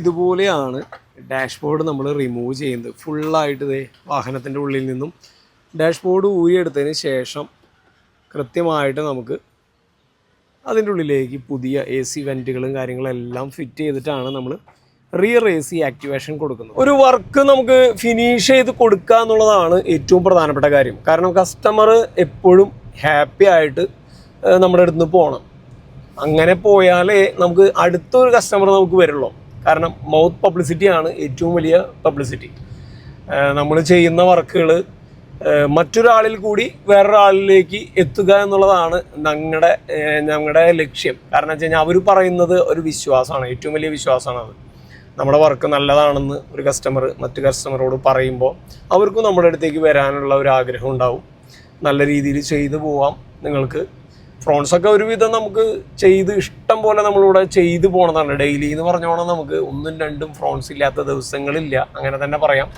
ഇതുപോലെയാണ് ഡാഷ്ബോർഡ് നമ്മൾ റിമൂവ് ചെയ്യുന്നത്. ഫുള്ളായിട്ട് വാഹനത്തിന്റെ ഉള്ളിൽ നിന്നും ഡാഷ്ബോർഡ് ഊരിയെടുത്തതിന് ശേഷം കൃത്യമായിട്ട് നമുക്ക് അതിന്റെ ഉള്ളിലേക്ക് പുതിയ എ സി വെന്റുകളും കാര്യങ്ങളെല്ലാം ഫിറ്റ് ചെയ്തിട്ടാണ് നമ്മൾ റിയർ എ സി ആക്ടിവേഷൻ കൊടുക്കുന്നത്. ഒരു വർക്ക് നമുക്ക് ഫിനിഷ് ചെയ്ത് കൊടുക്കുക എന്നുള്ളതാണ് ഏറ്റവും പ്രധാനപ്പെട്ട കാര്യം. കാരണം കസ്റ്റമർ എപ്പോഴും ഹാപ്പി ആയിട്ട് നമ്മുടെ അടുത്ത് നിന്ന് പോകണം അങ്ങനെ പോയാലേ നമുക്ക് അടുത്തൊരു കസ്റ്റമർ നമുക്ക് വരുള്ളൂ. കാരണം മൗത്ത് പബ്ലിസിറ്റിയാണ് ഏറ്റവും വലിയ പബ്ലിസിറ്റി നമ്മൾ ചെയ്യുന്ന വർക്കുകൾ മറ്റൊരാളിൽ കൂടി വേറൊരാളിലേക്ക് എത്തുക എന്നുള്ളതാണ് ഞങ്ങളുടെ ഞങ്ങളുടെ ലക്ഷ്യം. കാരണം വെച്ച് കഴിഞ്ഞാൽ അവർ പറയുന്നത് ഒരു വിശ്വാസമാണ് ഏറ്റവും വലിയ വിശ്വാസമാണ് അത്. നമ്മുടെ വർക്ക് നല്ലതാണെന്ന് ഒരു കസ്റ്റമർ മറ്റു കസ്റ്റമറോട് പറയുമ്പോൾ അവർക്കും നമ്മുടെ അടുത്തേക്ക് വരാനുള്ള ഒരു ആഗ്രഹം ഉണ്ടാവും. നല്ല രീതിയിൽ ചെയ്തു പോവാം. നിങ്ങൾക്ക് ഫ്രോൺസ് ഒക്കെ ഒരുവിധം നമുക്ക് ചെയ്ത് ഇഷ്ടം പോലെ നമ്മളിവിടെ ചെയ്ത് പോണതാണ്. ഡെയിലി എന്ന് പറഞ്ഞോണം നമുക്ക് ഒന്നും രണ്ടും ഫ്രോൺസ് ഇല്ലാത്ത ദിവസങ്ങളില്ല. അങ്ങനെ തന്നെ പറയാം.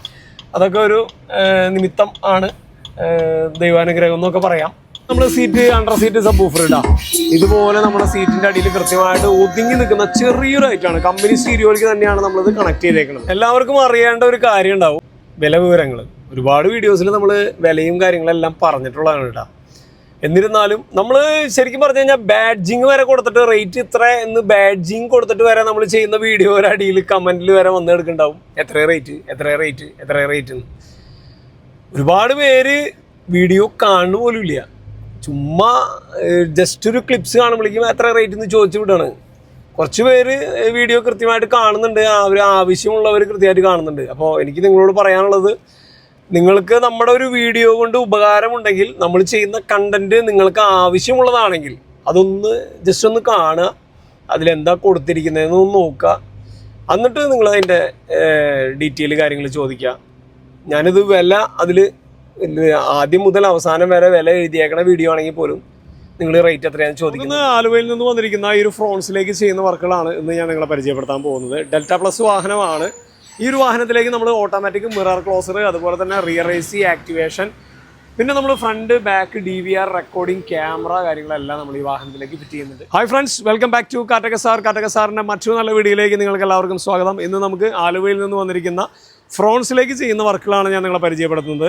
അതൊക്കെ ഒരു നിമിത്തം ആണ്. ദൈവാനുഗ്രഹം എന്നൊക്കെ പറയാം. നമ്മൾ seat under seat subwoofer ഇടാം. ഇതുപോലെ നമ്മുടെ സീറ്റിന്റെ അടിയിൽ കൃത്യമായിട്ട് ഒതുങ്ങി നിൽക്കുന്ന ചെറിയൊരു ഐറ്റാണ് കമ്പനി സ്റ്റീരിയോയിലേക്ക് തന്നെയാണ് നമ്മളിത് കണക്ട് ചെയ്തേക്കുന്നത് എല്ലാവർക്കും അറിയേണ്ട ഒരു കാര്യം ഉണ്ടാവും. വില വിവരങ്ങൾ ഒരുപാട് വീഡിയോസിൽ നമ്മൾ വിലയും കാര്യങ്ങളെല്ലാം പറഞ്ഞിട്ടുള്ളതാണ് കേട്ടോ. എന്നിരുന്നാലും നമ്മൾ ശരിക്കും പറഞ്ഞു കഴിഞ്ഞാൽ ബാഡ്ജിങ് വരെ കൊടുത്തിട്ട് റേറ്റ് ഇത്ര എന്ന് ബാഡ്ജിങ് കൊടുത്തിട്ട് വരെ നമ്മൾ ചെയ്യുന്ന വീഡിയോ ഒരു അടിയിൽ കമന്റിൽ വരെ വന്ന് എടുക്കുന്നുണ്ടാവും എത്ര റേറ്റ് എത്ര റേറ്റ് എത്ര റേറ്റ് എന്ന്. ഒരുപാട് പേര് വീഡിയോ കാണുന്ന പോലും ഇല്ല. ചുമ്മാ ജസ്റ്റ് ഒരു ക്ലിപ്സ് കാണുമ്പോഴേക്കും എത്ര റേറ്റ് എന്ന് ചോദിച്ചു വിടാണ് കുറച്ച് പേര് വീഡിയോ കൃത്യമായിട്ട് കാണുന്നുണ്ട്. അവർ ആവശ്യമുള്ളവർ കൃത്യമായിട്ട് കാണുന്നുണ്ട്. അപ്പോൾ എനിക്ക് നിങ്ങളോട് പറയാനുള്ളത് നിങ്ങൾക്ക് നമ്മുടെ ഒരു വീഡിയോ കൊണ്ട് ഉപകാരമുണ്ടെങ്കിൽ നമ്മൾ ചെയ്യുന്ന കണ്ടന്റ് നിങ്ങൾക്ക് ആവശ്യമുള്ളതാണെങ്കിൽ അതൊന്ന് ജസ്റ്റ് ഒന്ന് കാണുക. അതിലെന്താ കൊടുത്തിരിക്കുന്നതെന്ന് ഒന്ന് നോക്കുക. എന്നിട്ട് നിങ്ങൾ അതിന്റെ ഡീറ്റെയിൽ കാര്യങ്ങൾ ചോദിക്കുക. ഞാനിത് വില അതിൽ ആദ്യം മുതൽ അവസാനം വരെ വില എഴുതിയേക്കണ വീഡിയോ ആണെങ്കിൽ പോലും നിങ്ങൾ റേറ്റ് എത്രയാണെന്ന് ചോദിക്കുന്നത് ആലുവയിൽ നിന്ന് വന്നിരിക്കുന്ന ഈ ഒരു ഫ്രോൺസിലേക്ക് ചെയ്യുന്ന വർക്കുകളാണ് ഇന്ന് ഞാൻ നിങ്ങളെ പരിചയപ്പെടുത്താൻ പോകുന്നത്. ഡെൽറ്റ പ്ലസ് വാഹനമാണ്. ഈ ഒരു വാഹനത്തിലേക്ക് നമ്മൾ ഓട്ടോമാറ്റിക് മിറർ ക്ലോസർ അതുപോലെ തന്നെ റിയർ എ സി ആക്ടിവേഷൻ പിന്നെ നമ്മൾ front back D V R recording camera കാര്യങ്ങളെല്ലാം നമ്മൾ ഈ വാഹനത്തിലേക്ക് ഫിറ്റ് ചെയ്യുന്നുണ്ട്. Hi friends welcome back to കാട്ടക sir കാട്ടക സാറിന്റെ മറ്റു നല്ല വീഡിയോയിലേക്ക് നിങ്ങൾക്ക് എല്ലാവർക്കും സ്വാഗതം. ഇന്ന് നമുക്ക് ആലുവയിൽ നിന്ന് വന്നിരിക്കുന്ന ഫ്രോൺസിലേക്ക് ചെയ്യുന്ന വർക്കുകളാണ് ഞാൻ നിങ്ങളെ പരിചയപ്പെടുത്തുന്നത്.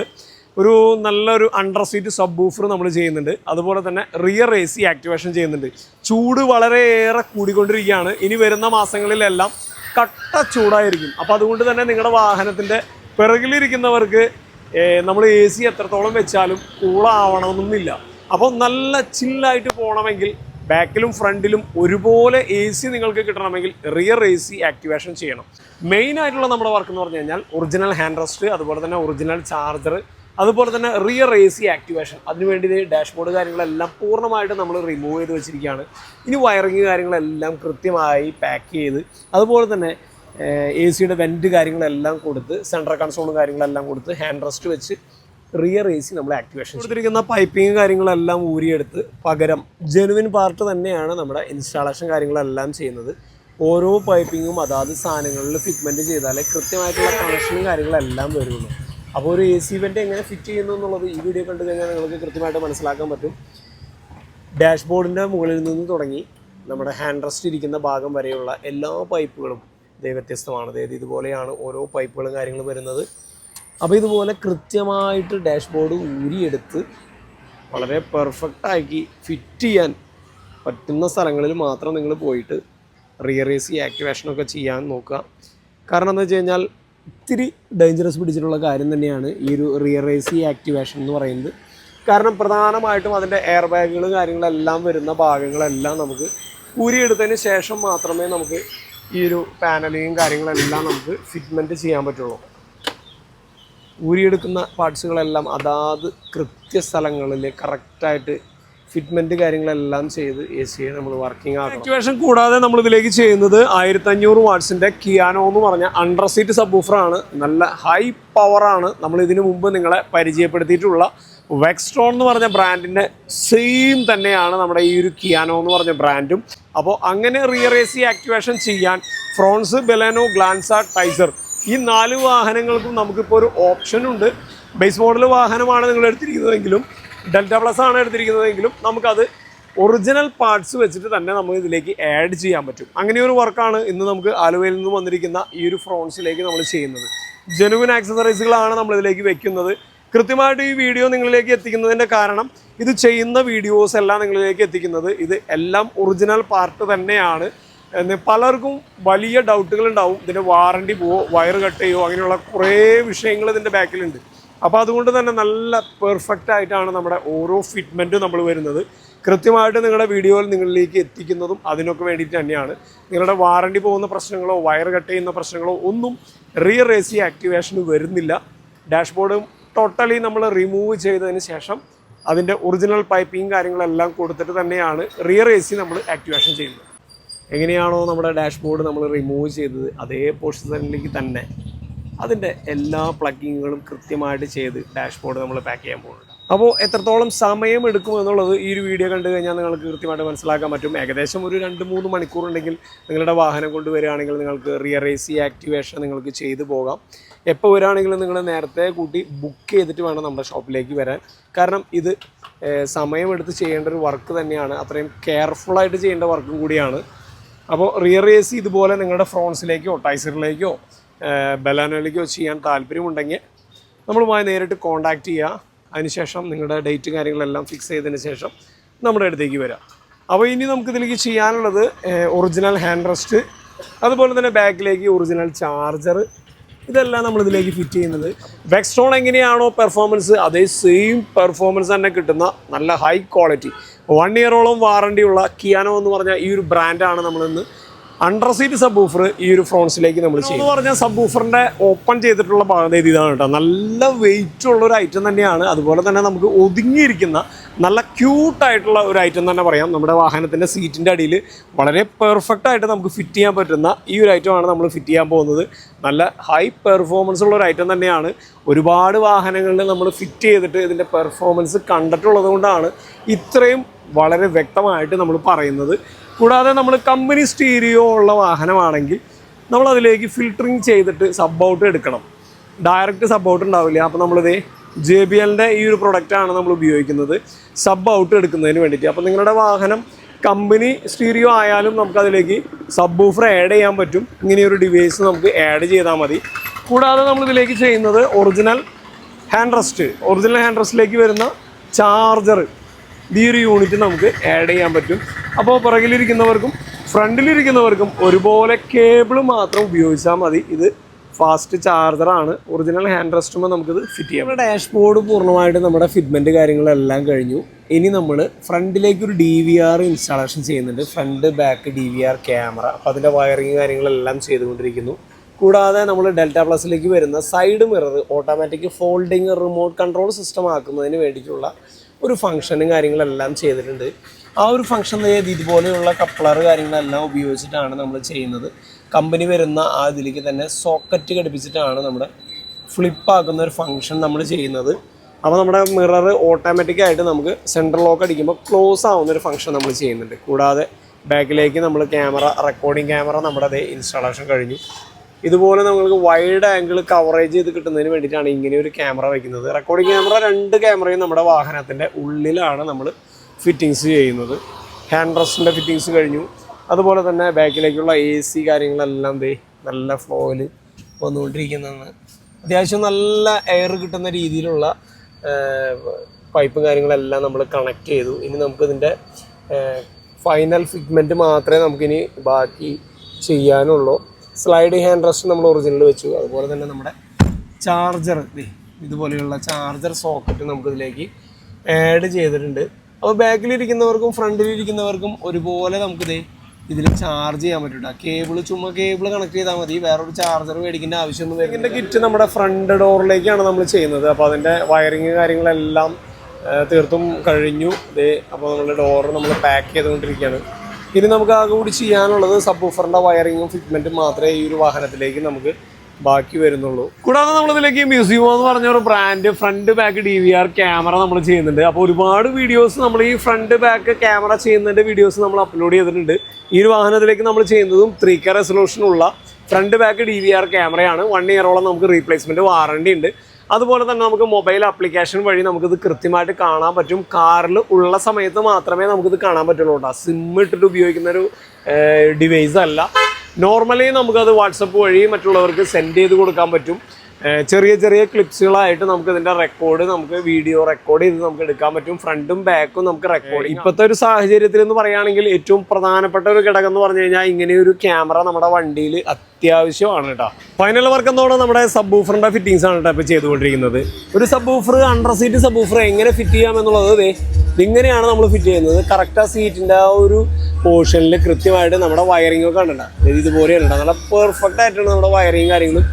ഒരു നല്ലൊരു അണ്ടർ സീറ്റ് സബ് ബൂഫർ നമ്മൾ ചെയ്യുന്നുണ്ട്. അതുപോലെ തന്നെ റിയർ എ സി ആക്ടിവേഷൻ ചെയ്യുന്നുണ്ട്. ചൂട് വളരെയേറെ കൂടിക്കൊണ്ടിരിക്കുകയാണ്. ഇനി വരുന്ന മാസങ്ങളിലെല്ലാം കട്ട ചൂടായിരിക്കും. അപ്പോൾ അതുകൊണ്ട് തന്നെ നിങ്ങളുടെ വാഹനത്തിന്റെ പിറകിലിരിക്കുന്നവർക്ക് നമ്മൾ എ സി എത്രത്തോളം വെച്ചാലും കൂളാവണമെന്നില്ല അപ്പോൾ നല്ല ചില്ലായിട്ട് പോകണമെങ്കിൽ ബാക്കിലും ഫ്രണ്ടിലും ഒരുപോലെ എ സി നിങ്ങൾക്ക് കിട്ടണമെങ്കിൽ റിയർ എ സി ആക്ടിവേഷൻ ചെയ്യണം. മെയിൻ ആയിട്ടുള്ള നമ്മുടെ വർക്ക് എന്ന് പറഞ്ഞു കഴിഞ്ഞാൽ ഒറിജിനൽ ഹാൻഡ് റെസ്റ്റ് അതുപോലെ തന്നെ ഒറിജിനൽ ചാർജർ അതുപോലെ തന്നെ റിയർ എ സി ആക്ടിവേഷൻ അതിനുവേണ്ടി ഡാഷ്ബോർഡ് കാര്യങ്ങളെല്ലാം പൂർണമായിട്ട് നമ്മൾ റിമൂവ് ചെയ്ത് വെച്ചിരിക്കുകയാണ്. ഇനി വയറിങ് കാര്യങ്ങളെല്ലാം കൃത്യമായി പാക്ക് ചെയ്ത് അതുപോലെ തന്നെ എ സിയുടെ വെന്റ് കാര്യങ്ങളെല്ലാം കൊടുത്ത് സെൻട്രൽ കൺസോളും കാര്യങ്ങളെല്ലാം കൊടുത്ത് ഹാൻഡ് റെസ്റ്റ് വെച്ച് റിയർ എ സി നമ്മൾ ആക്ടിവേഷൻ കൊടുത്തിരിക്കുന്ന പൈപ്പിങ് കാര്യങ്ങളെല്ലാം ഊരിയെടുത്ത് പകരം ജെനുവിൻ പാർട്ട് തന്നെയാണ് നമ്മുടെ ഇൻസ്റ്റാളേഷൻ കാര്യങ്ങളെല്ലാം ചെയ്യുന്നത്. ഓരോ പൈപ്പിങ്ങും അതാത് സാധനങ്ങളിൽ ഫിറ്റ്മെന്റ് ചെയ്താലേ കൃത്യമായിട്ടുള്ള കണക്ഷനും കാര്യങ്ങളെല്ലാം വരുള്ളൂ. അപ്പോൾ ഒരു എ സി വെന്റ് എങ്ങനെ ഫിറ്റ് ചെയ്യുന്നു എന്നുള്ളത് ഈ വീഡിയോ കണ്ടു കഴിഞ്ഞാൽ നിങ്ങൾക്ക് കൃത്യമായിട്ട് മനസ്സിലാക്കാൻ പറ്റും. ഡാഷ്ബോർഡിന്റെ മുകളിൽ നിന്ന് തുടങ്ങി നമ്മുടെ ഹാൻഡ് റെസ്റ്റ് ഇരിക്കുന്ന ഭാഗം വരെയുള്ള എല്ലാ പൈപ്പുകളും ഇത് വ്യത്യസ്തമാണ്. അതായത് ഇതുപോലെയാണ് ഓരോ പൈപ്പുകളും കാര്യങ്ങളും വരുന്നത്. അപ്പോൾ ഇതുപോലെ കൃത്യമായിട്ട് ഡാഷ്ബോർഡ് ഊരിയെടുത്ത് വളരെ പെർഫെക്റ്റാക്കി ഫിറ്റ് ചെയ്യാൻ പറ്റുന്ന സ്ഥലങ്ങളിൽ മാത്രം നിങ്ങൾ പോയിട്ട് റിയർ എ സി ആക്ടിവേഷനൊക്കെ ചെയ്യാൻ നോക്കുക. കാരണം എന്താ വെച്ച് കഴിഞ്ഞാൽ ഇത്തിരി ഡേഞ്ചറസ് പിടിച്ചിട്ടുള്ള കാര്യം തന്നെയാണ് ഈ ഒരു റിയർ എ സി ആക്ടിവേഷൻ എന്ന് പറയുന്നത്. കാരണം പ്രധാനമായിട്ടും അതിന്റെ എയർ ബാഗുകളും കാര്യങ്ങളെല്ലാം വരുന്ന ഭാഗങ്ങളെല്ലാം നമുക്ക് ഊരിയെടുത്തതിന് ശേഷം മാത്രമേ നമുക്ക് ഈ ഒരു പാനലിങ്ങും കാര്യങ്ങളെല്ലാം നമുക്ക് ഫിറ്റ്മെന്റ് ചെയ്യാൻ പറ്റുള്ളൂ. ഊരിയെടുക്കുന്ന പാർട്സുകളെല്ലാം അതാത് കൃത്യസ്ഥലങ്ങളിൽ കറക്റ്റായിട്ട് ഫിറ്റ്മെന്റ് കാര്യങ്ങളെല്ലാം ചെയ്ത് എ സിയെ നമ്മൾ വർക്കിംഗ് ആക്കും ആക്ടിവേഷൻ കൂടാതെ നമ്മൾ ഇതിലേക്ക് ചെയ്യുന്നത് ആയിരത്തി അഞ്ഞൂറ് വാട്സിന്റെ കിയാനോ എന്ന് പറഞ്ഞ അണ്ടർ സീറ്റ് സബ് ആണ്. നല്ല ഹൈ പവറാണ് നമ്മൾ ഇതിനു മുമ്പ് നിങ്ങളെ പരിചയപ്പെടുത്തിയിട്ടുള്ള വെക്സ്ട്രോൺ എന്ന് പറഞ്ഞ ബ്രാൻഡിന്റെ സെയിം തന്നെയാണ് നമ്മുടെ ഈ ഒരു കിയാനോ എന്ന് പറഞ്ഞ ബ്രാൻഡും അപ്പോൾ അങ്ങനെ റിയർ എ സി ആക്ടിവേഷൻ ചെയ്യാൻ ഫ്രോൺസ് ബെലാനോ ഗ്ലാൻസ ടൈസർ ഈ നാല് വാഹനങ്ങൾക്കും നമുക്കിപ്പോൾ ഒരു ഓപ്ഷൻ ഉണ്ട്. ബേസ് മോഡൽ വാഹനമാണ് നിങ്ങൾ എടുത്തിരിക്കുന്നതെങ്കിലും ഡെൽറ്റ പ്ലസ് ആണ് എടുത്തിരിക്കുന്നതെങ്കിലും നമുക്കത് ഒറിജിനൽ പാർട്സ് വെച്ചിട്ട് തന്നെ നമുക്ക് ഇതിലേക്ക് ആഡ് ചെയ്യാൻ പറ്റും. അങ്ങനെ ഒരു വർക്കാണ് ഇന്ന് നമുക്ക് ആലുവയിൽ നിന്ന് വന്നിരിക്കുന്ന ഈ ഒരു ഫ്രോൺസിലേക്ക് നമ്മൾ ചെയ്യുന്നത്. ജനുവിൻ ആക്സസറീസുകളാണ് നമ്മൾ ഇതിലേക്ക് വെക്കുന്നത്. കൃത്യമായിട്ട് ഈ വീഡിയോ നിങ്ങളിലേക്ക് എത്തിക്കുന്നതിന്റെ കാരണം ഇത് ചെയ്യുന്ന വീഡിയോസ് എല്ലാം നിങ്ങളിലേക്ക് എത്തിക്കുന്നത് ഇത് എല്ലാം ഒറിജിനൽ പാർട്ട് തന്നെയാണ്. പലർക്കും വലിയ ഡൗട്ടുകൾ ഉണ്ടാവും. ഇതിന്റെ വാറണ്ടി പോവോ വയർ കട്ട് ചെയ്യുമോ അങ്ങനെയുള്ള കുറേ വിഷയങ്ങൾ ഇതിന്റെ ബാക്കിലുണ്ട് അപ്പോൾ അതുകൊണ്ട് തന്നെ നല്ല പെർഫെക്റ്റ് ആയിട്ടാണ് നമ്മുടെ ഓരോ ഫിറ്റ്മെന്റും നമ്മൾ വരുന്നത്. കൃത്യമായിട്ട് നിങ്ങളുടെ വീഡിയോയിൽ നിങ്ങളിലേക്ക് എത്തിക്കുന്നതും അതിനൊക്കെ വേണ്ടിയിട്ട് തന്നെയാണ്. നിങ്ങളുടെ വാറണ്ടി പോകുന്ന പ്രശ്നങ്ങളോ വയർ കട്ട് ചെയ്യുന്ന പ്രശ്നങ്ങളോ ഒന്നും റിയർ റേസി ആക്ടിവേഷന് വരുന്നില്ല ഡാഷ്ബോർഡും ടോട്ടലി നമ്മൾ റിമൂവ് ചെയ്തതിന് ശേഷം അതിന്റെ ഒറിജിനൽ പൈപ്പിങ് കാര്യങ്ങളെല്ലാം കൊടുത്തിട്ട് തന്നെയാണ് റിയർ എ സി നമ്മൾ ആക്ടിവേഷൻ ചെയ്യുന്നത്. എങ്ങനെയാണോ നമ്മുടെ ഡാഷ്ബോർഡ് നമ്മൾ റിമൂവ് ചെയ്തത് അതേ പൊസിഷനിലേക്ക് തന്നെ അതിന്റെ എല്ലാ പ്ലഗിങ്ങുകളും കൃത്യമായിട്ട് ചെയ്ത് ഡാഷ്ബോർഡ് നമ്മൾ പാക്ക് ചെയ്യാൻ പോകുന്നുണ്ട്. അപ്പോൾ എത്രത്തോളം സമയം എടുക്കും എന്നുള്ളത് ഈ ഒരു വീഡിയോ കണ്ടു കഴിഞ്ഞാൽ നിങ്ങൾക്ക് കൃത്യമായിട്ട് മനസ്സിലാക്കാൻ പറ്റും. ഏകദേശം ഒരു രണ്ട് മൂന്ന് മണിക്കൂർ ഉണ്ടെങ്കിൽ നിങ്ങളുടെ വാഹനം കൊണ്ടുവരികയാണെങ്കിൽ നിങ്ങൾക്ക് റിയർ എ സി ആക്ടിവേഷൻ നിങ്ങൾക്ക് ചെയ്തു പോകാം. എപ്പോൾ വരാണെങ്കിലും നിങ്ങൾ നേരത്തെ കൂട്ടി ബുക്ക് ചെയ്തിട്ട് വേണം നമ്മുടെ ഷോപ്പിലേക്ക് വരാൻ. കാരണം ഇത് സമയമെടുത്ത് ചെയ്യേണ്ട ഒരു വർക്ക് തന്നെയാണ്. അത്രയും കെയർഫുള്ളായിട്ട് ചെയ്യേണ്ട വർക്കും കൂടിയാണ്. അപ്പോൾ റിയർ എ സി ഇതുപോലെ നിങ്ങളുടെ ഫ്രോൺസിലേക്കോ ടൈസറിലേക്കോ ബലാനോയിലേക്കോ ചെയ്യാൻ താല്പര്യമുണ്ടെങ്കിൽ നമ്മളുമായി നേരിട്ട് കോൺടാക്റ്റ് ചെയ്യുക. അതിനുശേഷം നിങ്ങളുടെ ഡേറ്റ് കാര്യങ്ങളെല്ലാം ഫിക്സ് ചെയ്തതിന് ശേഷം നമ്മുടെ അടുത്തേക്ക് വരാം. അപ്പോൾ ഇനി നമുക്ക് ഇതിലേക്ക് ചെയ്യാനുള്ളത് ഒറിജിനൽ ഹാൻഡ് റെസ്റ്റ് അതുപോലെ തന്നെ ബാക്കിലേക്ക് ഒറിജിനൽ ചാർജർ ഇതെല്ലാം നമ്മൾ ഇതിലേക്ക് ഫിറ്റ് ചെയ്യുന്നത്. വെക്സ്ട്രോൺ എങ്ങനെയാണോ പെർഫോമൻസ് അതേ സെയിം പെർഫോമൻസ് തന്നെ കിട്ടുന്ന നല്ല ഹൈ ക്വാളിറ്റി വൺ ഇയറോളം വാറണ്ടി ഉള്ള കിയാനോ എന്ന് പറഞ്ഞ ഈ ഒരു ബ്രാൻഡാണ് നമ്മളിന്ന് അണ്ടർ സീറ്റ് സബ് ഊഫർ ഈ ഒരു ഫ്രോൺസിലേക്ക് നമ്മൾ ചെയ്യും എന്ന് പറഞ്ഞാൽ സബ് ഊഫറിന്റെ ഓപ്പൺ ചെയ്തിട്ടുള്ള ഭാഗം ഇത് ഇതാണ് കേട്ടോ. നല്ല വെയിറ്റ് ഉള്ള ഒരു ഐറ്റം തന്നെയാണ്. അതുപോലെ തന്നെ നമുക്ക് ഒതുങ്ങിയിരിക്കുന്ന നല്ല ക്യൂട്ട് ആയിട്ടുള്ള ഒരു ഐറ്റം തന്നെ പറയാം. നമ്മുടെ വാഹനത്തിന്റെ സീറ്റിന്റെ അടിയിൽ വളരെ പെർഫെക്റ്റ് ആയിട്ട് നമുക്ക് ഫിറ്റ് ചെയ്യാൻ പറ്റുന്ന ഈ ഒരു ഐറ്റമാണ് നമ്മൾ ഫിറ്റ് ചെയ്യാൻ പോകുന്നത്. നല്ല ഹൈ പെർഫോമൻസ് ഉള്ള ഒരു ഐറ്റം തന്നെയാണ്. ഒരുപാട് വാഹനങ്ങളിൽ നമ്മൾ ഫിറ്റ് ചെയ്തിട്ട് ഇതിന്റെ പെർഫോമൻസ് കണ്ടിട്ടുള്ളത് കൊണ്ടാണ് ഇത്രയും വളരെ വ്യക്തമായിട്ട് നമ്മൾ പറയുന്നത്. കൂടാതെ നമ്മൾ കമ്പനി സ്റ്റീരിയോ ഉള്ള വാഹനമാണെങ്കിൽ നമ്മൾ അതിലേക്ക് ഫിൽറ്ററിങ് ചെയ്തിട്ട് സബ് ഔട്ട് എടുക്കണം. ഡയറക്റ്റ് സബ് ഔട്ട് ഉണ്ടാവില്ല. അപ്പോൾ നമ്മളിത് ജെ ബി എല്ലിന്റെ ഈ ഒരു പ്രൊഡക്റ്റാണ് നമ്മൾ ഉപയോഗിക്കുന്നത്. സബ് ഔട്ട് എടുക്കുന്നതിന് വേണ്ടിയിട്ട്. അപ്പോൾ നിങ്ങളുടെ വാഹനം കമ്പനി സ്റ്റീരിയോ ആയാലും നമുക്കതിലേക്ക് സബ് ഊഫർ ആഡ് ചെയ്യാൻ പറ്റും. ഇങ്ങനെയൊരു ഡിവൈസ് നമുക്ക് ആഡ് ചെയ്താൽ മതി. കൂടാതെ നമ്മളിതിലേക്ക് ചെയ്യുന്നത് original hand rest original hand റെസ്റ്റിലേക്ക് വരുന്ന ചാർജർ ഈ ഒരു യൂണിറ്റ് നമുക്ക് ആഡ് ചെയ്യാൻ പറ്റും. അപ്പോൾ പുറകിലിരിക്കുന്നവർക്കും ഫ്രണ്ടിലിരിക്കുന്നവർക്കും ഒരുപോലെ കേബിൾ മാത്രം ഉപയോഗിച്ചാൽ മതി. ഇത് ഫാസ്റ്റ് ചാർജറാണ് ഒറിജിനൽ ഹാൻഡ് റെസ്റ്റുമ്പോൾ നമുക്കിത് ഫിറ്റ് ചെയ്യാം നമ്മുടെ ഡാഷ്ബോർഡ് പൂർണമായിട്ട് നമ്മുടെ ഫിറ്റ്മെന്റ് കാര്യങ്ങളെല്ലാം കഴിഞ്ഞു. ഇനി നമ്മൾ ഫ്രണ്ടിലേക്ക് ഒരു ഡി വി ആർ ഇൻസ്റ്റാളേഷൻ ചെയ്യുന്നുണ്ട്. Front back D V R camera അപ്പോൾ അതിന്റെ വയറിങ് കാര്യങ്ങളെല്ലാം ചെയ്തുകൊണ്ടിരിക്കുന്നു. കൂടാതെ നമ്മൾ ഡെൽറ്റ പ്ലസിലേക്ക് വരുന്ന side mirror automatic folding remote control system ആക്കുന്നതിന് വേണ്ടിയിട്ടുള്ള ഒരു ഫംഗ്ഷനും കാര്യങ്ങളെല്ലാം ചെയ്തിട്ടുണ്ട്. ആ ഒരു ഫംഗ്ഷൻ ഇതുപോലെയുള്ള കപ്ലർ കാര്യങ്ങളെല്ലാം ഉപയോഗിച്ചിട്ടാണ് നമ്മൾ ചെയ്യുന്നത്. കമ്പനി വരുന്ന ആ ഇതിലേക്ക് തന്നെ സോക്കറ്റ് ഘടിപ്പിച്ചിട്ടാണ് നമ്മുടെ ഫ്ലിപ്പാക്കുന്ന ഒരു ഫംഗ്ഷൻ നമ്മൾ ചെയ്യുന്നത്. അപ്പോൾ നമ്മുടെ മിറർ ഓട്ടോമാറ്റിക്കായിട്ട് നമുക്ക് സെൻട്രൽ ലോക്ക് അടിക്കുമ്പോൾ ക്ലോസ് ആവുന്ന ഒരു ഫംഗ്ഷൻ നമ്മൾ ചെയ്യുന്നുണ്ട്. കൂടാതെ ബാക്കിലേക്ക് നമ്മൾ ക്യാമറ റെക്കോർഡിംഗ് ക്യാമറ നമ്മുടെ അതേ ഇൻസ്റ്റാളേഷൻ കഴിഞ്ഞു. ഇതുപോലെ നമുക്ക് വൈഡ് ആംഗിൾ കവറേജ് ചെയ്ത് കിട്ടുന്നതിന് വേണ്ടിയിട്ടാണ് ഇങ്ങനെ ഒരു ക്യാമറ വയ്ക്കുന്നത് റെക്കോർഡിംഗ് ക്യാമറ രണ്ട് ക്യാമറയും നമ്മുടെ വാഹനത്തിന്റെ ഉള്ളിലാണ് നമ്മൾ ഫിറ്റിങ്സ് ചെയ്യുന്നത്. ഹാൻഡ് റെസ്റ്റിന്റെ ഫിറ്റിങ്സ് കഴിഞ്ഞു. അതുപോലെ തന്നെ ബാക്കിലേക്കുള്ള എ സി കാര്യങ്ങളെല്ലാം ദേ നല്ല ഫ്ലോയിൽ വന്നുകൊണ്ടിരിക്കുന്നതാണ്. അത്യാവശ്യം നല്ല എയർ കിട്ടുന്ന രീതിയിലുള്ള പൈപ്പും കാര്യങ്ങളെല്ലാം നമ്മൾ കണക്ട് ചെയ്തു. ഇനി നമുക്കിതിന്റെ ഫൈനൽ ഫിഗ്മെന്റ് മാത്രമേ നമുക്കിനി ബാക്കി ചെയ്യാനുള്ളൂ. സ്ലൈഡ് ഹാൻഡ് റെസ്റ്റ് നമ്മൾ ഒറിജിനൽ വെച്ചു. അതുപോലെ തന്നെ നമ്മുടെ ചാർജർ ഇതുപോലെയുള്ള ചാർജർ സോക്കറ്റ് നമുക്കിതിലേക്ക് ആഡ് ചെയ്തിട്ടുണ്ട്. അപ്പോൾ ബാക്കിലിരിക്കുന്നവർക്കും ഫ്രണ്ടിലിരിക്കുന്നവർക്കും ഒരുപോലെ നമുക്കിത് ഇതിൽ ചാർജ് ചെയ്യാൻ പറ്റും കേബിൾ ചുമ്മാ കേബിൾ കണക്ട് ചെയ്താൽ മതി. വേറൊരു ചാർജർ മേടിക്കേണ്ട ആവശ്യമൊന്നും വരും ഇതിന്റെ കിറ്റ് നമ്മുടെ ഫ്രണ്ട് ഡോറിലേക്കാണ് നമ്മൾ ചെയ്യുന്നത്. അപ്പോൾ അതിന്റെ വയറിങ് കാര്യങ്ങളെല്ലാം തീർത്തും കഴിഞ്ഞു. ഇത് അപ്പോൾ നമ്മുടെ ഡോറ് നമ്മൾ പാക്ക് ചെയ്തുകൊണ്ടിരിക്കുകയാണ്. ഇനി നമുക്ക് ആകെ കൂടി ചെയ്യാനുള്ളത് സബ് ഓഫറിന്റെ വയറിങ്ങും ഫിറ്റ്മെന്റും മാത്രമേ ഈ ഒരു വാഹനത്തിലേക്ക് നമുക്ക് ബാക്കി വരുന്നുള്ളൂ. കൂടാതെ നമ്മളിതിലേക്ക് മ്യൂസിയം എന്ന് പറഞ്ഞ ഒരു brand front back D V R camera നമ്മൾ ചെയ്യുന്നുണ്ട്. അപ്പോൾ ഒരുപാട് വീഡിയോസ് നമ്മൾ ഈ ഫ്രണ്ട് ബാക്ക് ക്യാമറ ചെയ്യുന്നതിന്റെ വീഡിയോസ് നമ്മൾ അപ്ലോഡ് ചെയ്തിട്ടുണ്ട്. ഈ ഒരു വാഹനത്തിലേക്ക് നമ്മൾ ചെയ്യുന്നതും three K റെസൊല്യൂഷനുള്ള front back D V R ക്യാമറയാണ് വൺ ഇയറോളം നമുക്ക് റീപ്ലേസ്മെന്റ് വാറണ്ടി ഉണ്ട്. അതുപോലെ തന്നെ നമുക്ക് മൊബൈൽ ആപ്ലിക്കേഷൻ വഴി നമുക്കിത് കൃത്യമായിട്ട് കാണാൻ പറ്റും. കാറിൽ ഉള്ള സമയത്ത് മാത്രമേ നമുക്കിത് കാണാൻ പറ്റുള്ളൂ കേട്ടോ സിം ഇട്ടിട്ട് ഉപയോഗിക്കുന്ന ഒരു ഡിവൈസ് അല്ല. നോർമലി നമുക്കത് വാട്സപ്പ് വഴി മറ്റുള്ളവർക്ക് സെൻഡ് ചെയ്ത് കൊടുക്കാൻ പറ്റും. ചെറിയ ചെറിയ ക്ലിപ്സുകളായിട്ട് നമുക്ക് ഇതിന്റെ റെക്കോർഡ് നമുക്ക് വീഡിയോ റെക്കോർഡ് ചെയ്ത് നമുക്ക് എടുക്കാൻ പറ്റും. ഫ്രണ്ടും ബാക്കും നമുക്ക് റെക്കോർഡ് ഇപ്പോഴത്തെ ഒരു സാഹചര്യത്തിൽ എന്ന് പറയുകയാണെങ്കിൽ ഏറ്റവും പ്രധാനപ്പെട്ട ഒരു ഘടകം എന്ന് പറഞ്ഞു കഴിഞ്ഞാൽ ഇങ്ങനെ ഒരു ക്യാമറ നമ്മുടെ വണ്ടിയിൽ അത്യാവശ്യമാണ് കേട്ടോ. ഫൈനൽ വർക്ക് എന്നോടെ നമ്മുടെ സബ് ഊഫറിന്റെ ഫിറ്റിങ്സ് ആണ് കേട്ടോ ഇപ്പോൾ ചെയ്തുകൊണ്ടിരിക്കുന്നത്. ഒരു subwoofer under seat subwoofer എങ്ങനെ ഫിറ്റ് ചെയ്യാം എന്നുള്ളത് ഇങ്ങനെയാണ് നമ്മൾ ഫിറ്റ് ചെയ്യുന്നത്. കറക്റ്റ് ആ സീറ്റിന്റെ ആ ഒരു പോർഷനിൽ കൃത്യമായിട്ട് നമ്മുടെ വയറിംഗ് ഒക്കെ കണ്ടിട്ടുണ്ട്. ഇതുപോലെയാണ് കേട്ടോ. നല്ല പെർഫെക്റ്റ് ആയിട്ടാണ് നമ്മുടെ വയറിങ് കാര്യങ്ങളും.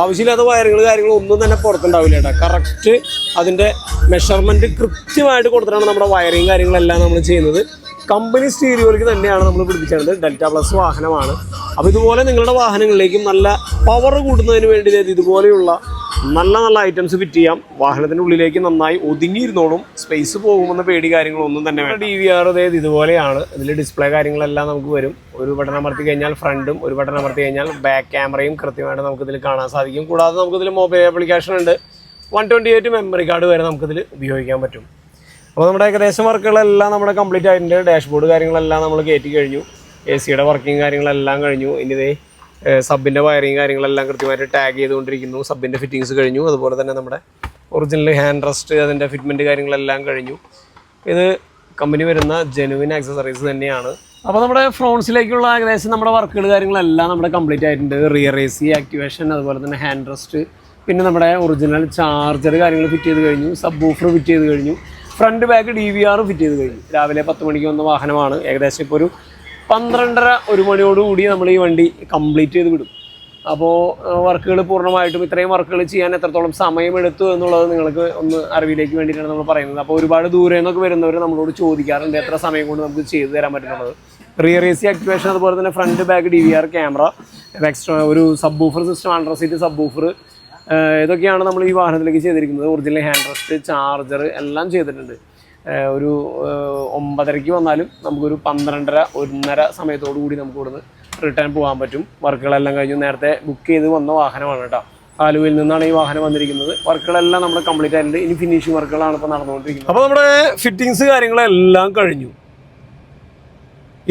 ആവശ്യമില്ലാത്ത വയറുകൾ കാര്യങ്ങളും ഒന്നും തന്നെ പുറത്തുണ്ടാവില്ല കേട്ടോ. കറക്റ്റ് അതിന്റെ മെഷർമെന്റ് കൃത്യമായിട്ട് കൊടുത്തിട്ടാണ് നമ്മുടെ വയറിങ് കാര്യങ്ങളെല്ലാം നമ്മൾ ചെയ്യുന്നത്. കമ്പനി സ്റ്റീരിയോയിലേക്ക് തന്നെയാണ് നമ്മൾ പിടിപ്പിച്ചത് ഡെൽറ്റ പ്ലസ് വാഹനമാണ്. അപ്പോൾ ഇതുപോലെ നിങ്ങളുടെ വാഹനങ്ങളിലേക്കും നല്ല പവർ കൂട്ടുന്നതിന് വേണ്ടി ഇതുപോലെയുള്ള നല്ല നല്ല ഐറ്റംസ് ഫിറ്റ് ചെയ്യാം. വാഹനത്തിന്റെ ഉള്ളിലേക്ക് നന്നായി ഒതുങ്ങിയിരുന്നോളും. സ്പേസ് പോകുമെന്ന പേടി കാര്യങ്ങളൊന്നും തന്നെ വേണം ഡി വി ആർ അതായത് ഇതുപോലെയാണ്. ഇതിൽ ഡിസ്പ്ലേ കാര്യങ്ങളെല്ലാം നമുക്ക് വരും. ഒരു ബട്ടൺ അമർത്തി കഴിഞ്ഞാൽ ഫ്രണ്ടും ഒരു ബട്ടൺ അമർത്തി കഴിഞ്ഞാൽ ബാക്ക് ക്യാമറയും കൃത്യമായിട്ട് നമുക്കിതിൽ കാണാൻ സാധിക്കും. കൂടാതെ നമുക്കിതിൽ മൊബൈൽ ആപ്ലിക്കേഷൻ ഉണ്ട്. One twenty eight memory card വരെ നമുക്കിതിൽ ഉപയോഗിക്കാൻ പറ്റും. അപ്പോൾ നമ്മുടെ ഏകദേശം വർക്കുകളെല്ലാം നമ്മുടെ കംപ്ലീറ്റ് ആയിട്ടുണ്ട്. ഡാഷ്ബോർഡ് കാര്യങ്ങളെല്ലാം നമ്മൾ കയറ്റി കഴിഞ്ഞു. എ സിയുടെ വർക്കിംഗ് കാര്യങ്ങളെല്ലാം കഴിഞ്ഞു. ഇനി ഇതേ സബിന്റെ വയറിങ് കാര്യങ്ങളെല്ലാം കൃത്യമായിട്ട് ടാഗ് ചെയ്തുകൊണ്ടിരിക്കുന്നു. സബിന്റെ ഫിറ്റിങ്സ് കഴിഞ്ഞു. അതുപോലെ തന്നെ നമ്മുടെ ഒറിജിനൽ ഹാൻഡ് റെസ്റ്റ് അതിന്റെ ഫിറ്റ്മെന്റ് കാര്യങ്ങളെല്ലാം കഴിഞ്ഞു. ഇത് കമ്പനി വരുന്ന ജെനുവിൻ ആക്സസറീസ് തന്നെയാണ്. അപ്പോൾ നമ്മുടെ ഫ്രോൺസിലേക്കുള്ള ഏകദേശം നമ്മുടെ വർക്കുകൾ കാര്യങ്ങളെല്ലാം നമ്മുടെ കംപ്ലീറ്റ് ആയിട്ടുണ്ട്. റിയർ എ സി ആക്ടിവേഷൻ അതുപോലെ തന്നെ ഹാൻഡ് റെസ്റ്റ് പിന്നെ നമ്മുടെ ഒറിജിനൽ ചാർജർ കാര്യങ്ങൾ ഫിറ്റ് ചെയ്ത് കഴിഞ്ഞു. സബ് ബൂഫർ ഫിറ്റ് ചെയ്ത് കഴിഞ്ഞു. Front back D V R fit ചെയ്ത് കഴിഞ്ഞു. രാവിലെ പത്ത് മണിക്ക് വന്ന വാഹനമാണ്. ഏകദേശം ഇപ്പോൾ ഒരു പന്ത്രണ്ടര ഒരു മണിയോടുകൂടി നമ്മൾ ഈ വണ്ടി കംപ്ലീറ്റ് ചെയ്ത് വിടും. അപ്പോൾ വർക്കുകൾ പൂർണമായിട്ടും ഇത്രയും വർക്കുകൾ ചെയ്യാൻ എത്രത്തോളം സമയമെടുത്തു എന്നുള്ളത് നിങ്ങൾക്ക് ഒന്ന് അറിവിലേക്ക് വേണ്ടിയിട്ടാണ് നമ്മൾ പറയുന്നത്. അപ്പോൾ ഒരുപാട് ദൂരെ നിന്നൊക്കെ വരുന്നവർ നമ്മളോട് ചോദിക്കാറുണ്ട് എത്ര സമയം കൊണ്ട് നമുക്ക് ചെയ്തു തരാൻ പറ്റുന്നുള്ളത്. റിയർ എ സി ആക്ടിവേഷൻ അതുപോലെ തന്നെ front back D V R camera extra ഒരു subwoofer system under seat subwoofer ഇതൊക്കെയാണ് നമ്മൾ ഈ വാഹനത്തിലേക്ക് ചെയ്തിരിക്കുന്നത്. ഒറിജിനൽ ഹാൻഡ് റെസ്റ്റ് ചാർജർ എല്ലാം ചെയ്തിട്ടുണ്ട്. ഒരു ഒമ്പതരയ്ക്ക് വന്നാലും നമുക്കൊരു പന്ത്രണ്ടര ഒന്നര സമയത്തോടു കൂടി നമുക്ക് ഇവിടുന്ന് റിട്ടേൺ പോകാൻ പറ്റും. വർക്കുകളെല്ലാം കഴിഞ്ഞു നേരത്തെ ബുക്ക് ചെയ്ത് വന്ന വാഹനമാണ് കേട്ടോ. ആലുവയിൽ നിന്നാണ് ഈ വാഹനം വന്നിരിക്കുന്നത്. വർക്കുകളെല്ലാം നമ്മൾ കംപ്ലീറ്റ് ആയിട്ടുണ്ട്. ഇനി ഫിനിഷിംഗ് വർക്കുകളാണ് ഇപ്പോൾ നടന്നുകൊണ്ടിരിക്കുന്നത്. അപ്പോൾ നമ്മുടെ ഫിറ്റിങ്സ് കാര്യങ്ങളെല്ലാം കഴിഞ്ഞു.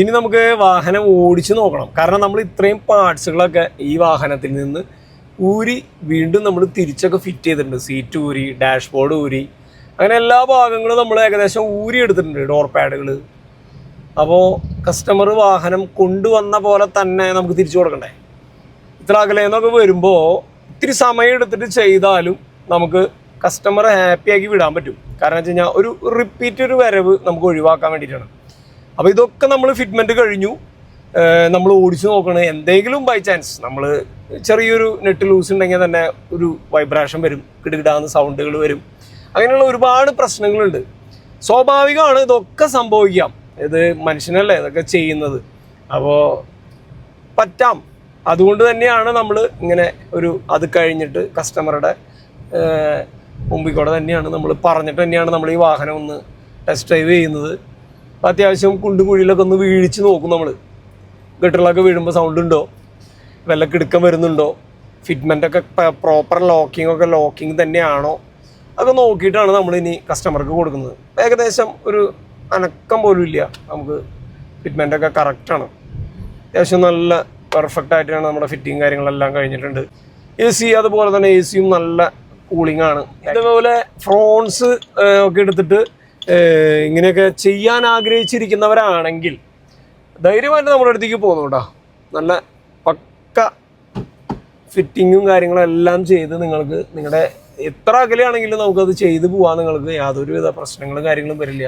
ഇനി നമുക്ക് വാഹനം ഓടിച്ച് നോക്കണം. കാരണം നമ്മൾ ഇത്രയും പാർട്സുകളൊക്കെ ഈ വാഹനത്തിൽ നിന്ന് ഊരി വീണ്ടും നമ്മൾ തിരിച്ചൊക്കെ ഫിറ്റ് ചെയ്തിട്ടുണ്ട്. സീറ്റ് ഊരി ഡാഷ്ബോർഡ് ഊരി. അങ്ങനെ എല്ലാ ഭാഗങ്ങളും നമ്മൾ ഏകദേശം ഊരി എടുത്തിട്ടുണ്ട് ഡോർ പാഡുകൾ അപ്പോൾ കസ്റ്റമർ വാഹനം കൊണ്ടുവന്ന പോലെ തന്നെ നമുക്ക് തിരിച്ചു കൊടുക്കണ്ടേ? ഇത്ര അകലേന്നൊക്കെ വരുമ്പോൾ ഇത്തിരി സമയം എടുത്തിട്ട് ചെയ്താലും നമുക്ക് കസ്റ്റമറെ ഹാപ്പിയാക്കി വിടാൻ പറ്റും. കാരണം വെച്ച് കഴിഞ്ഞാൽ ഒരു റിപ്പീറ്റ് ഒരു വരവ് നമുക്ക് ഒഴിവാക്കാൻ വേണ്ടിയിട്ടാണ്. അപ്പോൾ ഇതൊക്കെ നമ്മൾ ഫിറ്റ്മെന്റ് കഴിഞ്ഞു. നമ്മൾ ഓടിച്ചു നോക്കണ. എന്തെങ്കിലും ബൈ ചാൻസ് നമ്മൾ ചെറിയൊരു നെറ്റ് ലൂസ് ഉണ്ടെങ്കിൽ തന്നെ ഒരു വൈബ്രേഷൻ വരും. കിടുകിടാന്ന് സൗണ്ടുകൾ വരും. അങ്ങനെയുള്ള ഒരുപാട് പ്രശ്നങ്ങളുണ്ട്. സ്വാഭാവികമാണ് ഇതൊക്കെ സംഭവിക്കാം. ഇത് മനുഷ്യനല്ലേ ഇതൊക്കെ ചെയ്യുന്നത്. അപ്പോൾ പറ്റാം. അതുകൊണ്ട് തന്നെയാണ് നമ്മൾ ഇങ്ങനെ ഒരു അത് കഴിഞ്ഞിട്ട് കസ്റ്റമറുടെ മുമ്പിൽ കൂടെ തന്നെയാണ് നമ്മൾ പറഞ്ഞിട്ട് തന്നെയാണ് നമ്മൾ ഈ വാഹനം ഒന്ന് ടെസ്റ്റ് ഡ്രൈവ് ചെയ്യുന്നത്. അത്യാവശ്യം കുണ്ടും കുഴിയിലൊക്കെ ഒന്ന് വീഴിച്ച് നോക്കും നമ്മൾ ഗട്ടറിലൊക്കെ വീഴുമ്പോൾ സൗണ്ട് ഉണ്ടോ? വല്ല കിടുക്കം വരുന്നുണ്ടോ? ഫിറ്റ്മെന്റൊക്കെ പ്രോപ്പർ ലോക്കിംഗ് ഒക്കെ ലോക്കിംഗ് തന്നെയാണോ? അതൊക്കെ നോക്കിയിട്ടാണ് നമ്മൾ ഇനി കസ്റ്റമർക്ക് കൊടുക്കുന്നത്. ഏകദേശം ഒരു അനക്കം പോലും ഇല്ല നമുക്ക് ഫിറ്റ്മെന്റൊക്കെ കറക്റ്റാണ് അത്യാവശ്യം നല്ല പെർഫെക്റ്റ് ആയിട്ടാണ് നമ്മുടെ ഫിറ്റിങ് കാര്യങ്ങളെല്ലാം കഴിഞ്ഞിട്ടുണ്ട്. എ സി അതുപോലെ തന്നെ എ സിയും നല്ല കൂളിംഗ് ആണ്. ഇതുപോലെ ഫ്രോൺസ് ഒക്കെ എടുത്തിട്ട് ഇങ്ങനെയൊക്കെ ചെയ്യാൻ ആഗ്രഹിച്ചിരിക്കുന്നവരാണെങ്കിൽ ധൈര്യമായിട്ട് നമ്മുടെ അടുത്തേക്ക് പോകുന്നു കേട്ടോ. നല്ല പക്ക ഫിറ്റിങ്ങും കാര്യങ്ങളും എല്ലാം ചെയ്ത് നിങ്ങൾക്ക് നിങ്ങളുടെ എത്ര അകലെയാണെങ്കിലും നമുക്കത് ചെയ്ത് പോകാൻ നിങ്ങൾക്ക്. യാതൊരുവിധ പ്രശ്നങ്ങളും കാര്യങ്ങളും വരില്ല.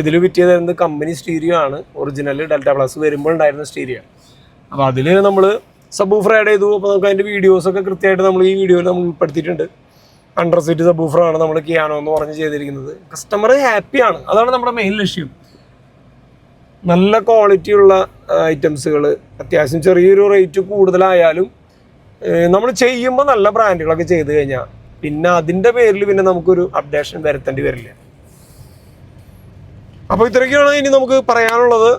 ഇതിൽ പിറ്റിയത് എന്ത് കമ്പനി സ്റ്റീരിയോ ആണ്. ഒറിജിനൽ ഡെൽറ്റ പ്ലസ് വരുമ്പോൾ ഉണ്ടായിരുന്ന സ്റ്റീരിയോ അപ്പോൾ അതിൽ നമ്മൾ സബൂഫർ ആഡ് ചെയ്തു. അപ്പോൾ നമുക്ക് അതിന്റെ വീഡിയോസൊക്കെ കൃത്യമായിട്ട് നമ്മൾ ഈ വീഡിയോയിൽ നമ്മൾ ഉൾപ്പെടുത്തിയിട്ടുണ്ട്. അണ്ടർ സീറ്റ് സബൂഫറാണ് നമ്മൾ കിയാനോ എന്ന് പറഞ്ഞ് ചെയ്തിരിക്കുന്നത്. കസ്റ്റമർ ഹാപ്പിയാണ് അതാണ് നമ്മുടെ മെയിൻ ലക്ഷ്യം. നല്ല ക്വാളിറ്റിയുള്ള ഐറ്റംസുകൾ അത്യാവശ്യം ചെറിയൊരു റേറ്റ് കൂടുതലായാലും നമ്മൾ ചെയ്യുമ്പോൾ നല്ല ബ്രാൻഡുകളൊക്കെ ചെയ്ത് കഴിഞ്ഞാൽ പിന്നെ അതിന്റെ പേരിൽ പിന്നെ നമുക്കൊരു അപ്ഡേഷൻ വരുത്തേണ്ടി വരില്ല. അപ്പോൾ ഇത്രയൊക്കെയാണ് ഇനി നമുക്ക് പറയാനുള്ളത്.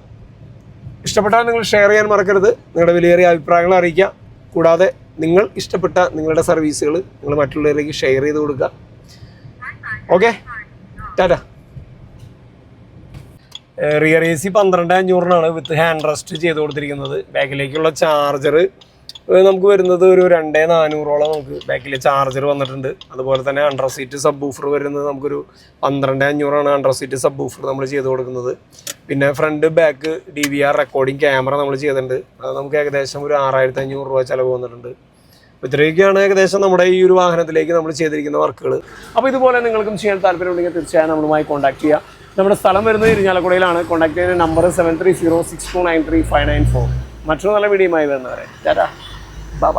ഇഷ്ടപ്പെട്ടാൽ നിങ്ങൾ ഷെയർ ചെയ്യാൻ മറക്കരുത്. നിങ്ങളുടെ വിലയേറിയ അഭിപ്രായങ്ങൾ അറിയിക്കുക. കൂടാതെ നിങ്ങൾ ഇഷ്ടപ്പെട്ട നിങ്ങളുടെ സർവീസുകൾ നിങ്ങൾ മറ്റുള്ളവരിലേക്ക് ഷെയർ ചെയ്ത് കൊടുക്കുക. Okay Tata. Rear A C പന്ത്രണ്ട് അഞ്ഞൂറിനാണ് വിത്ത് ഹാൻഡ് റെസ്റ്റ് ചെയ്ത് കൊടുത്തിരിക്കുന്നത്. ബാക്കിലേക്കുള്ള ചാർജർ നമുക്ക് വരുന്നത് ഒരു രണ്ടേ നാനൂറോളം നമുക്ക് ബാക്കിൽ ചാർജർ വന്നിട്ടുണ്ട്. അതുപോലെ തന്നെ അണ്ടർ സീറ്റ് സബ് ബൂഫർ വരുന്നത് നമുക്കൊരു പന്ത്രണ്ട് അഞ്ഞൂറാണ് അണ്ടർ സീറ്റ് സബ് ബൂഫർ നമ്മൾ ചെയ്ത് കൊടുക്കുന്നത്. പിന്നെ front back D V R recording camera നമ്മൾ ചെയ്തിട്ടുണ്ട്. അത് നമുക്ക് ഏകദേശം ഒരു ആറായിരത്തി അഞ്ഞൂറ് രൂപ ചിലവ് വന്നിട്ടുണ്ട്. ഇത്രയൊക്കെയാണ് ഏകദേശം നമ്മുടെ ഈ ഒരു വാഹനത്തിലേക്ക് നമ്മൾ ചെയ്തിരിക്കുന്ന വർക്കുകൾ അപ്പോൾ ഇതുപോലെ നിങ്ങൾക്കും ചെയ്യാൻ താല്പര്യമുണ്ടെങ്കിൽ തീർച്ചയായും നമ്മളുമായി കോൺടാക്ട് ചെയ്യുക നമ്മുടെ സ്ഥലം വരുന്നത് ഇരിഞ്ഞാലക്കുടയിലാണ് കോൺടാക്ട് ചെയ്യുന്ന number seven three zero six two nine three five nine four മറ്റൊരു നല്ല വീഡിയോയുമായി വരുന്നവരെ. ടാറ്റാ. ബൈ